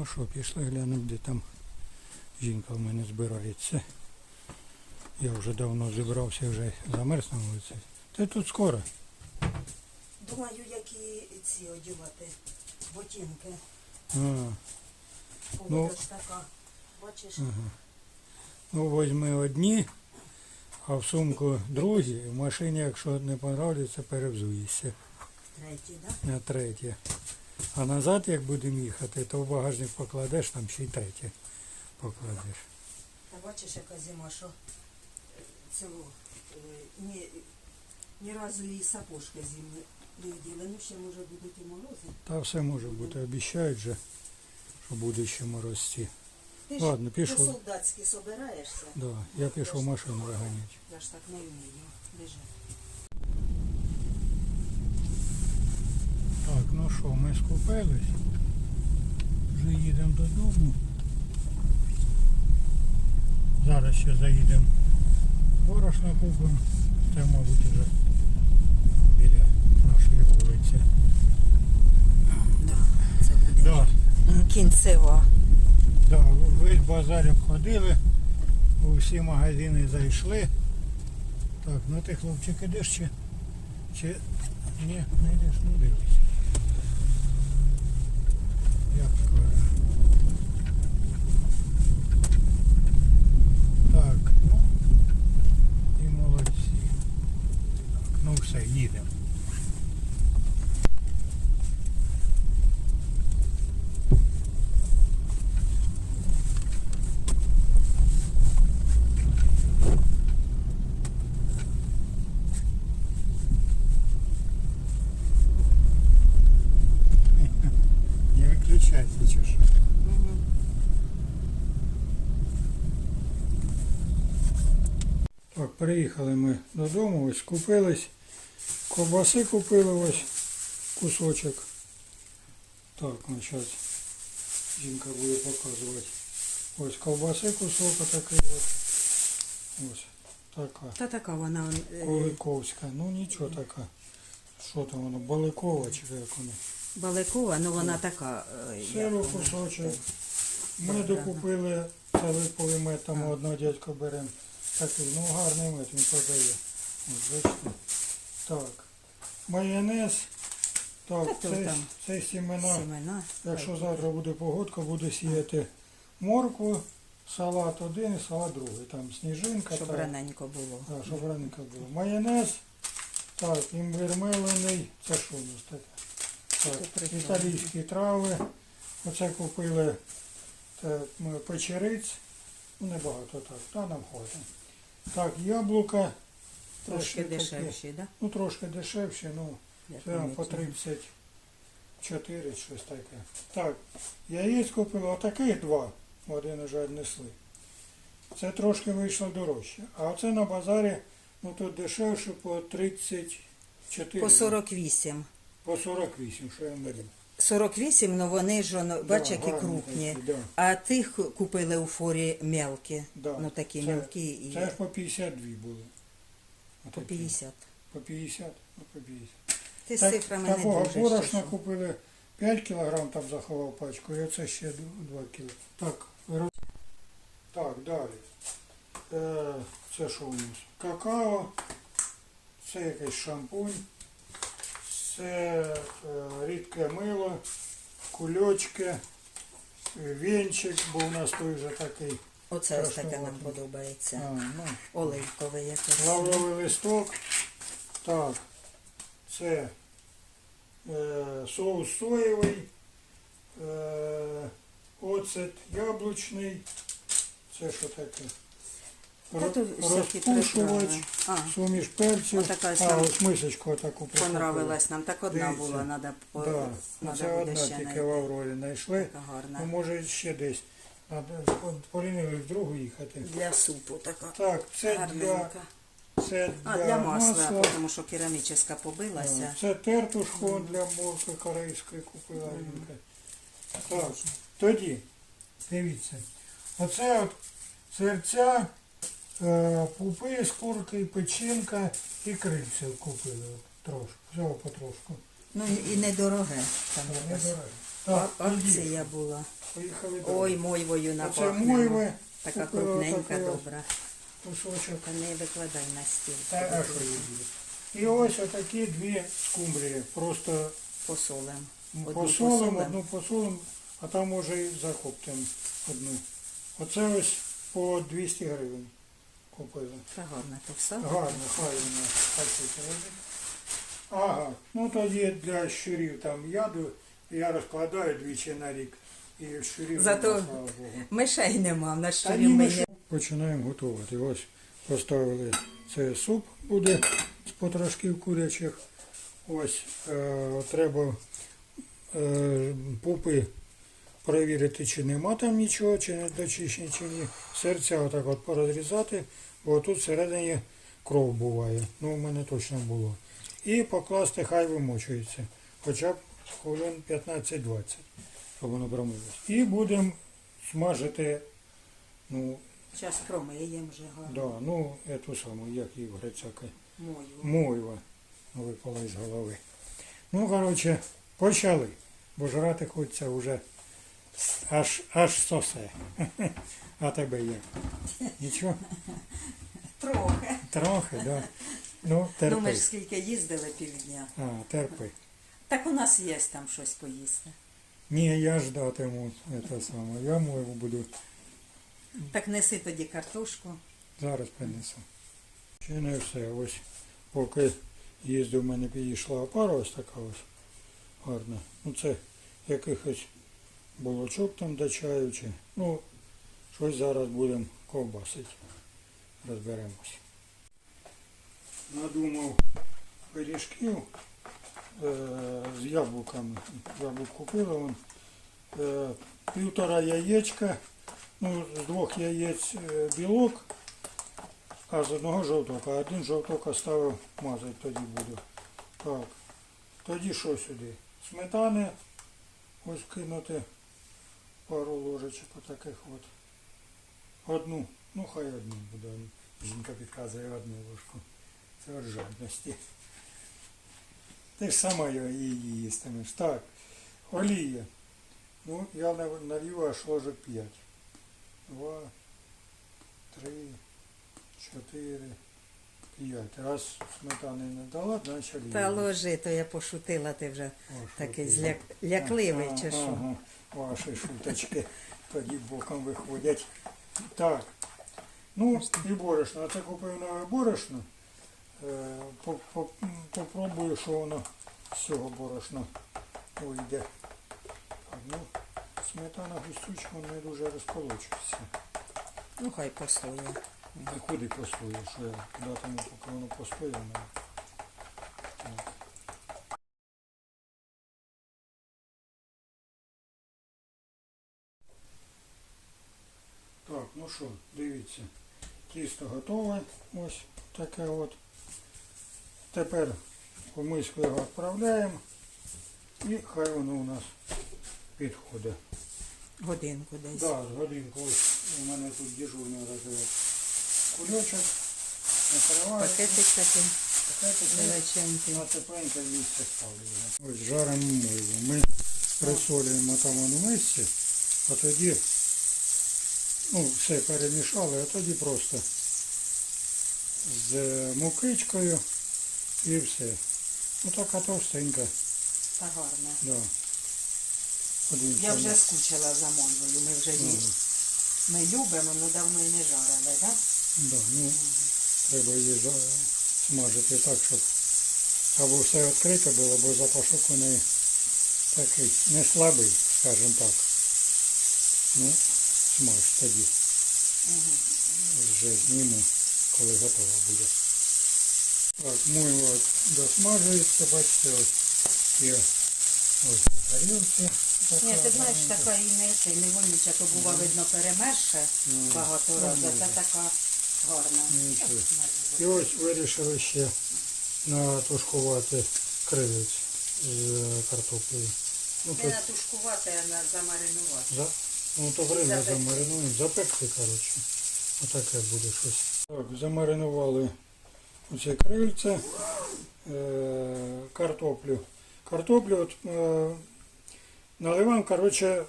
ну що, пішли глянемо, де там жінка в мене збирається. Я вже давно зібрався, вже замерз на вулиці. Ти тут скоро. Думаю, які ці одягати ботинки. А, Ну. Така. Бачиш, ну візьми одні, а в сумку другі. В машині, якщо не понравиться, перевзуєшся третій, да? на третє. А назад, як будемо їхати, то в багажник покладеш, там ще й третє покладеш. Та бачиш, яка зима, що е, цього е, ні, ні разу і сапожки зимні не вділи. Ну ще може будуть і морози. Та все може бути, обіцяють же, що буде ще морозці. Ти Ладно, ж пішов. солдатськи собираєшся. Да, я пішов машину виганяти. Я ж так не вмію. Біжи. Так, ну що, ми скупились. Вже їдемо додому. Зараз ще заїдемо. Борошно купимо. Це, мабуть, вже біля нашої вулиці. Да, це буде Да, кінцева. да, весь базар обходили, у всі магазини зайшли. Так, ну ти хлопчик ідеш чи? Чи ні, не йдеш, ну дивись. Як каже. Так, ну і молодці. Так, ну все, їдемо. Приїхали ми додому, ось купились. Ковбаси купили ось кусочок. Так, ну зараз жінка буде показувати. Ось ковбаси кусок отакий от. Ось така. Та така вона. е, Куликовська. Ну нічого така. Що там воно? Баликова чи як воно? Баликова, ну вона така. е, Сиру кусочок. Меду купили, це липовий мед, там одного дядька беремо. Такий, ну гарний мед він продає. Ось, бачите. Так. Майонез. Та Так, то це, там це сімена. Семена. Якщо завтра буде погодка, буде сіяти моркву, салат один і салат другий. Там сніжинка. Щоб так. раненько було. Так, щоб раненько було. Майонез. Так, імбир мелений. Це що у нас таке? Так, італійські трави. Оце купили так, печериць. Ну, небагато так, та нам хватить. Так, яблука. Трошки дешевші, да? Ну, трошки дешевші, ну, це по 34, щось таке. Так, яєць купили, отаких два. Один вже віднесли. Це трошки вийшло дорожче. А оце на базарі, ну тут дешевше по 34. По 48. По 48, що я говорю. 48, ну вони ж, воно, бач, які гарні крупні. такі, да. А тих купили у форі мелкі. Да. Ну такі Це- мелкі і Це ж по 52 були. по Отакі. 50. По 50, ну по 50. Ти з Так, цифрами не такого дуже. борошна ще купили 5 кг, там заховав пачку, і оце ще 2 кг. Так, роз- так, далі. Е, це що у нас? Какао, це якийсь шампунь, це е, рідке мило, кульочки, е, вінчик, бо у нас той вже такий. Оце ось таке нам подобається. А, ну, Оливкове якесь. Лавровий листок. Так. Це е, соус соєвий, е, оцет яблучний. Це що таке? Та Ро- тут всякі Розпушувач. А, суміш перців. Отака ось а, нам ось мисочку таку понравилась нам. Так одна Дивіться. була, треба по... Да. надо Це буде одна ще тільки знайти. в Аврорі знайшли. Така Ну, може ще десь. Надо полінили в другу їхати. Для супу така. Так, це для, Гарненька. це А для масла, тому що керамічна побилася. Це тертушку для моркви корейської купила жінка. Так, тоді, дивіться, оце от серця, пупи з курки, печінка і крильця купили трошку, всього потрошку. Ну і недороге. Там Не якась. Так, акція була. Поїхали далі. Ой, мойвою напахнемо. Така крупненька, добра. Кусочок. Не викладай на стіл. Та а що її? І ось отакі дві скумбрії. Просто Посолим. Посолим. одну посолимо, а там може і захоптимо одну. Оце ось по 200 гривень купили. Та гарна товста. Гарно, хай вона так тут. Ага, ну тоді для щурів там яду я розкладаю двічі на рік. І щурів Зато нема, слава Богу. Мишей нема, на щурі ми починаємо готувати. Ось поставили це суп буде з потрошків курячих. Ось е, треба е, пупи перевірити, чи нема там нічого, чи не дочищені, чи ні. Серця отак от порозрізати, бо тут всередині кров буває. Ну, в мене точно було. І покласти, хай вимочується. Хоча б хвилин 15-20, щоб воно промилось. І будемо смажити, ну, Зараз промиємо вже гарно. Да, ну, эту саму, як її в грицака. Мою. Мойва випала з голови. Ну, коротше, почали. Бо жрати хочеться вже аж, аж сосе. А тебе як? Нічого? Трохи. Трохи, да. Ну, Ну ми терпи. ж скільки їздили півдня. А, терпи. Так у нас є там щось поїсти. Ні, я ждатиму це саме. Я мойву буду Так неси тоді картошку. Зараз принесу. Ще не все. Ось поки їздив, в мене підійшла опара ось така ось гарна. Ну це якихось булочок там до чаю чи. Ну, щось зараз будемо ковбасити. Розберемось. Надумав пиріжків е, з яблуками. Яблук купила вон. Е, півтора яєчка, ну, з двох яєць е, білок, а з одного жовток, а один жовток оставив мазати тоді буду. Так. Тоді що сюди? Сметани. Ось кинути пару ложечок отаких от. Одну. Ну хай одну буде. Жінка підказує одну ложку. Це від жадності. Ти ж сама її їстимеш. Так. Олія. Ну, я налью аж ложок 5. Два, три, чотири, п'ять. Раз сметани не дала, значить олію. Та ложи, то я пошутила, ти вже О, такий зляк... лякливий чи що. Ага, ваші шуточки тоді боком виходять. Так. Ну, і борошно. Оце купив нове борошно. Е, по- по- Попробую, що воно з цього борошна вийде. Так, ну, сметана густючка не дуже розполочується. Ну хай постоє. А куди постоє, що я датиму, поки воно постоє в. Так. Так, ну що, дивіться, тісто готове, ось таке от. Тепер у миску його відправляємо і хай воно у нас підходить. Годинку десь. Да, годинку ось у мене тут дежурний розриває кульочок, накриваю. Пакетик такий величенький. на тепленьке місце ставлю його. Ось жаримо мойву. Ми присолюємо там воно місце, а тоді ну, все перемішали, а тоді просто з мукичкою і все. Ну така товстенька, Та гарна. да. Подивіться. Я вже скучила за мойвою, ми вже її. Ага. Ми любимо, але давно і не жарили, так? Да, ну, треба її смажити так, щоб або все відкрите було, бо запашок у неї такий не слабий, скажімо так. Ну, смаж тоді. Вже зніму, коли готова буде. Так, мой от досмажується, бачите, ось є ось на тарілці. така Ні, ти знаєш, така і не не вонюча, то бува видно перемерша Ну, багато ну, разів. ну, Це така гарна. Нічого. І ось вирішили ще натушкувати кривець з картоплею. Ну, Не тут натушкувати, а на- замаринувати. за, ну, то время Запекти. замаринуємо, запекти, коротше. Отаке буде щось. Так, замаринували оце крильце, е, картоплю. Картоплю от, е, наливаємо, коротше,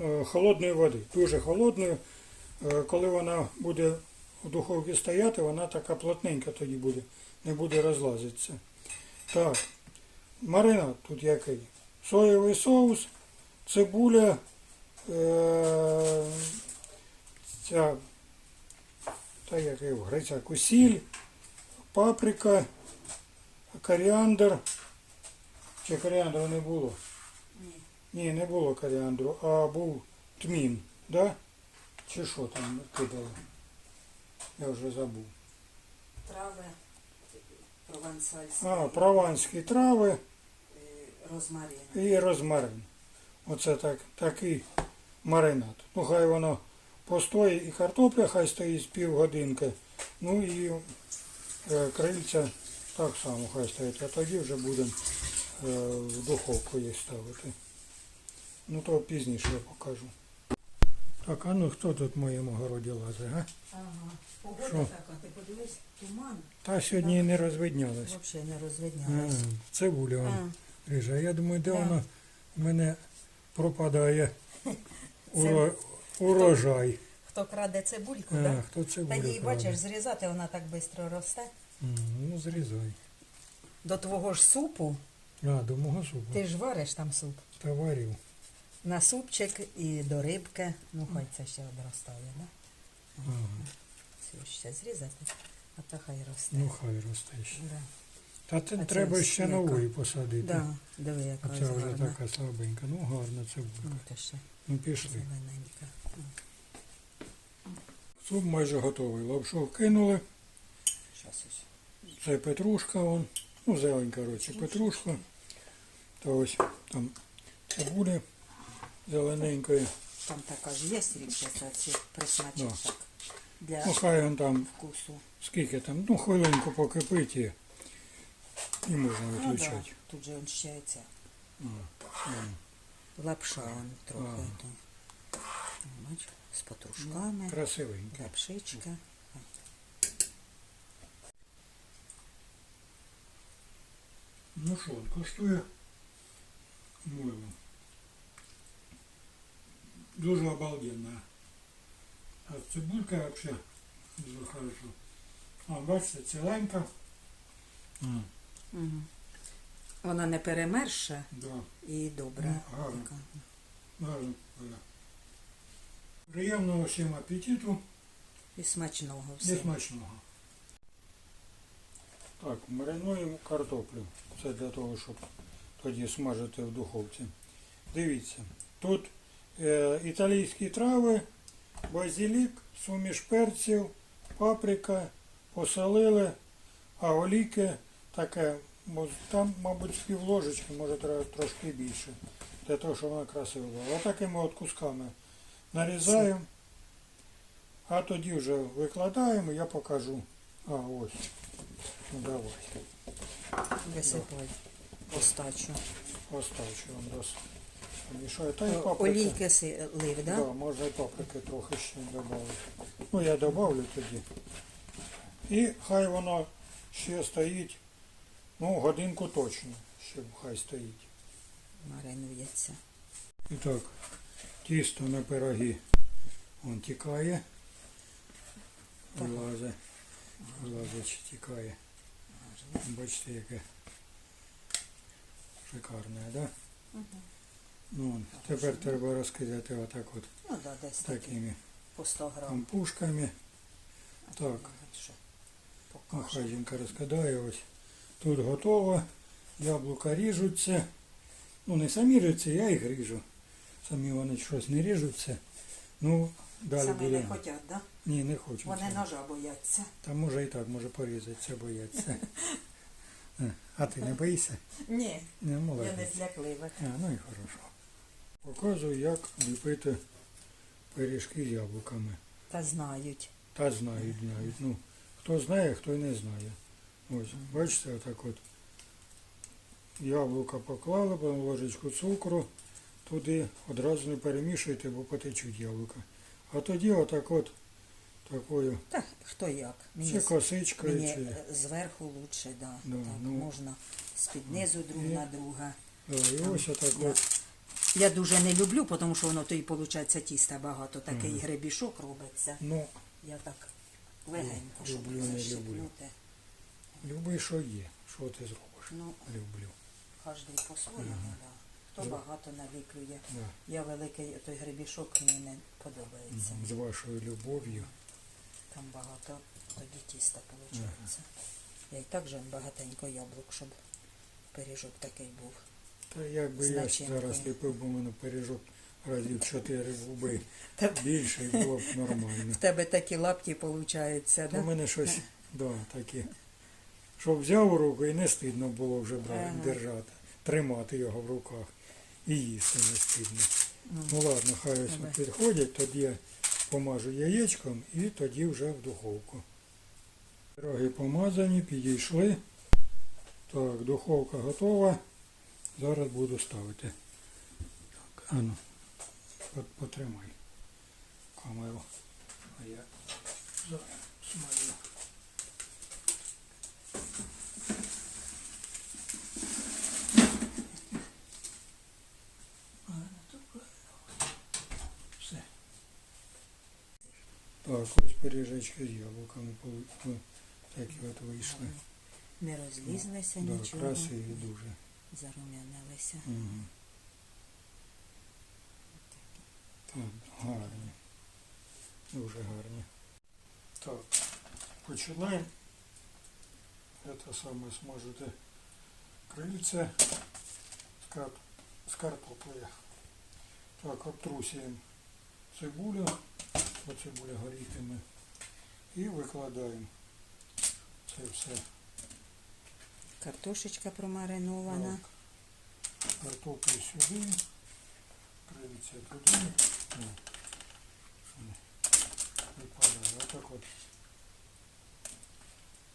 е, холодної води, дуже холодної. Е, Коли вона буде у духовці стояти, вона така плотненька тоді буде, не буде розлазитися. Так, маринад тут який? Соєвий соус, цибуля, е, ця, та як його, грицяку, сіль, паприка, коріандр. Чи коріандру не було? Ні. Ні, не було коріандру, а був тмін, да? Чи що там кидали? Я вже забув. Трави провансальські. А, прованські трави Розмарин. і розмарин. Оце так, такий маринад. Ну хай воно постоїть і картопля хай стоїть півгодинки. Ну і е, крильця так само хай стоять, а тоді вже будемо е, в духовку їх ставити. Ну то пізніше я покажу. Так, а ну хто тут в моєму городі лазить, га? Ага. Погода Що? така, ти подивись, туман. Та сьогодні і не розвиднялась. Взагалі не А, розвиднялась. цибуля А, вон ріже. Я думаю, де вона в мене пропадає уро- урожай. Хто краде цибульку, А, так? хто Та цибулю її, краде? бачиш, зрізати вона так швидко росте. М, Ну, зрізай. До твого ж супу, А, до мого супу. ти ж вариш там суп. Та варив. На супчик і до рибки. Ну, хай це ще одростає, да? Ага. Це ще зрізати, а то хай росте. Ну, хай росте ще. Да. Та це А це треба ось ще яка? нової посадити. Да, диви, яка А це вже гарна. така слабенька. Ну, гарна цибулька. Ну, то ще Ну, пішли. зелененька. Ну, Суп майже готовий. Лапшу вкинули. щас ось. Це петрушка вон. Ну, зелень, коротше, петрушка. Та ось там цибуля зелененької. Там така ж є річка, це ці присмачок Да. так. Для Ну, хай он там, вкусу. скільки там, ну, хвилинку покипить і, і можна Ну, да. виключати. Тут же он ще ця А, а. лапша он трохи. Ага. то. Ну, Бач, з петрушками, Красивенько. лапшичка. Ну що, коштує мило. Дуже обалденно. А цибулька взагалі дуже хорошо. А, бачите, ціленька. Угу. Вона не перемерша Да, і добра. Ну, гарно. така. гарно. гарно. Приємного всім апетиту І смачного і смачного. Так, маринуємо картоплю. Це для того, щоб тоді смажити в духовці. Дивіться, тут італійські трави, базилік, суміш перців, паприка, посолили, а олійки таке, там, мабуть, з пів може треба трошки більше, для того, щоб вона красива була. Отакими от кусками нарізаємо, а тоді вже викладаємо, я покажу. А, ось. Ну давай. Висипай остачу. Остачу вам досить. Помішаю. Та й О, паприка. Олійки си- лив, Да, да? можна і паприки трохи ще додати. Ну, я додавлю тоді. І хай воно ще стоїть, ну, годинку точно, ще хай стоїть. Маринується. І так, тісто на пироги. Он тікає. Так. Влазить, чи тікає. Бачите, яке шикарне, да? Ну, тепер треба розкидати отак от Ну да, десь такими по 100 грам. пампушками. Так. Ну, жінка розкидає ось. Тут готово. Яблука ріжуться. Ну не самі ріжуться, я їх ріжу. Самі вони щось не ріжуться. Ну, далі Самі буде. не хочуть, да? Ні, не хочу. Вони цього. ножа бояться. Та може і так, може порізатися, бояться. Е, А ти не боїшся? Ні, Не, я не зляклива. А, ну і хорошо. Показую, як ліпити пиріжки з яблуками. Та знають. Та знають, знають. Ну, хто знає, хто й не знає. Ось, бачите, отак от. Яблука поклали, потім ложечку цукру, туди одразу не перемішуйте, бо потечуть яблука. А тоді отак от такою, Та хто як. Мені, чи косичкою, мені чи. зверху лучше, да. Да, так, ну. можна з-під низу друг І- на друга. Да, і ось отак Да. от Я дуже не люблю, тому що воно то і виходить тіста багато, такий гребішок робиться. Ну, Я так легенько, щоб люблю, не люблю. люби, що є. Що ти зробиш? Ну, Люблю. кожен по-своєму, да. Хто Да. багато навіклює. Да. Я великий той гребішок мені не подобається. З вашою любов'ю. Там багато тоді тіста виходить. Я і так же багатенько яблук, щоб пиріжок такий був. Та якби я зараз ліпив би у мене пиріжок разів чотири губи більше і було б нормально. в тебе такі лапті виходить, У мене щось, да, таке. Щоб взяв у руку і не стидно було вже брати, Ага. держати, тримати його в руках і їсти не стидно. Ну, Ну ладно, хай ось Давай. підходять, тоді я помажу яєчком і тоді вже в духовку. Пироги помазані, підійшли. Так, духовка готова. Зараз буду ставити. Так, ану, от потримай камеру. А я засмалю. Все. Так, ось пиріжечки з яблуками ну, такі от вийшли. не розлізлися Да, нічого. красиві дуже. Зарум'янилися. Угу. Гарні. Дуже гарні. Так, починаємо. Це саме смажити крильце з, кар... картоплею. Так, обтрусюємо цибулю, бо цибуля горітиме. І викладаємо це все. Картошечка промаринована. Так. Картоплю сюди, крильця туди. Випадає. Отак от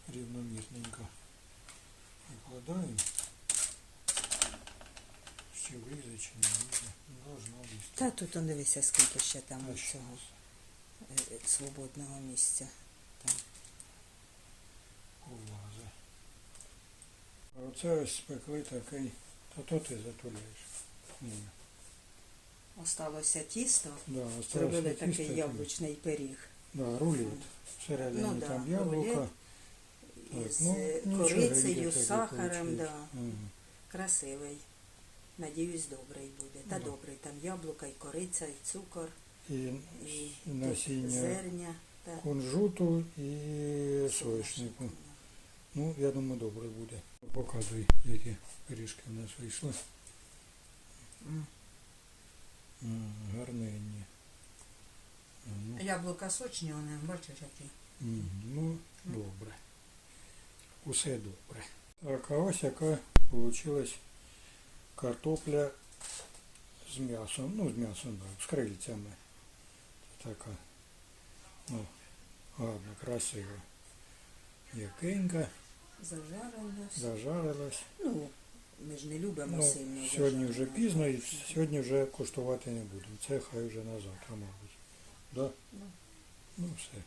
рівномірненько викладаємо. Чи влізе, чи не влізе. Должно влізти. Та тут он дивися, скільки ще там Та цього е, е, свободного місця. Влазе. А оце ось спекли такий. Та то ти затуляєш. Осталося тісто. Да, осталось Зробили тісто, такий яблучний пиріг. Да, рулет. Всередині Ну, да, там яблука. Так, Із ну, е, корицею, з сахаром, да. Мгм. красивий. Надіюсь, добрий буде. Та Да. добрий. Там яблука, і кориця, і цукор, І і насіння зерня. Та. кунжуту і соняшнику. Ну, я думаю, добре буде. Показуй, які пиріжки в нас вийшли. М. М, Гарненні. А, Ну, Яблука сочні, вони, бачиш, які. м, ну, добре. Усе добре. Так, а ось яка вийшла картопля з м'ясом. Ну, з м'ясом, так, з крильцями. Така. Ну, гарна, красива. М'якенька, Зажарилось. зажарилась. Ну, ми ж не любимо Ну, сильно. сьогодні вже пізно і сьогодні вже куштувати не будемо. Це хай вже на завтра, мабуть. Да? Ну. Ну все.